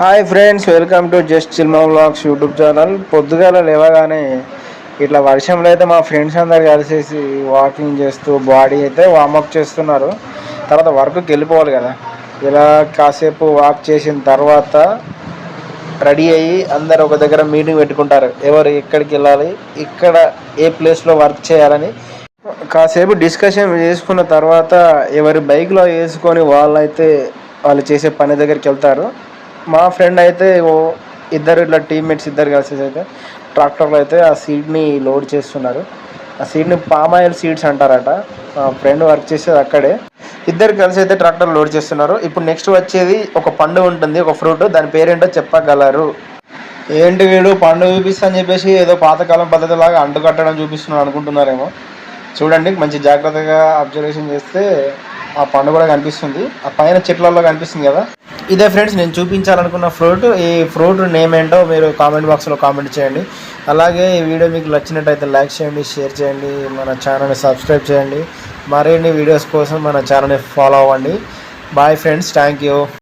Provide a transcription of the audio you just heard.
Hi friends welcome to just cinema blogs YouTube channel. పొద్దుగాల లేవగానే ఇట్లా వర్షంలో అయితే మా ఫ్రెండ్స్ అందరు కలిసేసి వాకింగ్ చేస్తూ బాడీ అయితే వార్మప్ చేస్తున్నారు. తర్వాత వర్క్కి వెళ్ళిపోవాలి కదా. ఇలా కాసేపు వాక్ చేసిన తర్వాత రెడీ అయ్యి అందరు ఒక దగ్గర మీటింగ్ పెట్టుకుంటారు. ఎవరు ఎక్కడికి వెళ్ళాలి ఇక్కడ ఏ ప్లేస్లో వర్క్ చేయాలని. కాసేపు డిస్కషన్ చేసుకున్న తర్వాత ఎవరి బైక్లో వేసుకొని వాళ్ళైతే వాళ్ళు చేసే పని దగ్గరికి వెళ్తారు. మా ఫ్రెండ్ అయితే ఓ ఇద్దరు ఇట్లా టీమ్మేట్స్ ఇద్దరు కలిసి అయితే ట్రాక్టర్లో అయితే ఆ సీడ్ని లోడ్ చేస్తున్నారు. ఆ సీడ్ని పామాయిల్ సీడ్స్ అంటారట. మా ఫ్రెండ్ వర్క్ చేసేది అక్కడే. ఇద్దరు కలిసి అయితే ట్రాక్టర్ లోడ్ చేస్తున్నారు. ఇప్పుడు నెక్స్ట్ వచ్చేది ఒక పండు ఉంటుంది ఒక ఫ్రూట్ దాని పేరేంటో చెప్పగలరు? ఏంటి వీడు పండు చూపిస్తా అని చెప్పేసి ఏదో పాతకాలం పద్ధతిలాగా అంటు కట్టడం చూపిస్తున్నాడు అనుకుంటున్నారేమో. చూడండి మంచి జాగ్రత్తగా అబ్జర్వేషన్ చేస్తే ఆ పండు కూడా కనిపిస్తుంది. ఆ పైన చెట్లలో కనిపిస్తుంది కదా. ఇదే ఫ్రెండ్స్ నేను చూపించాలనుకున్న ఫ్రూట్. ఈ ఫ్రూట్ నేమ్ ఏంటో మీరు కామెంట్ బాక్స్లో కామెంట్ చేయండి. అలాగే ఈ వీడియో మీకు నచ్చినట్టయితే లైక్ చేయండి షేర్ చేయండి మన ఛానల్ని సబ్స్క్రైబ్ చేయండి. మరిన్ని వీడియోస్ కోసం మన ఛానల్ని ఫాలో అవ్వండి. Bye friends thank you.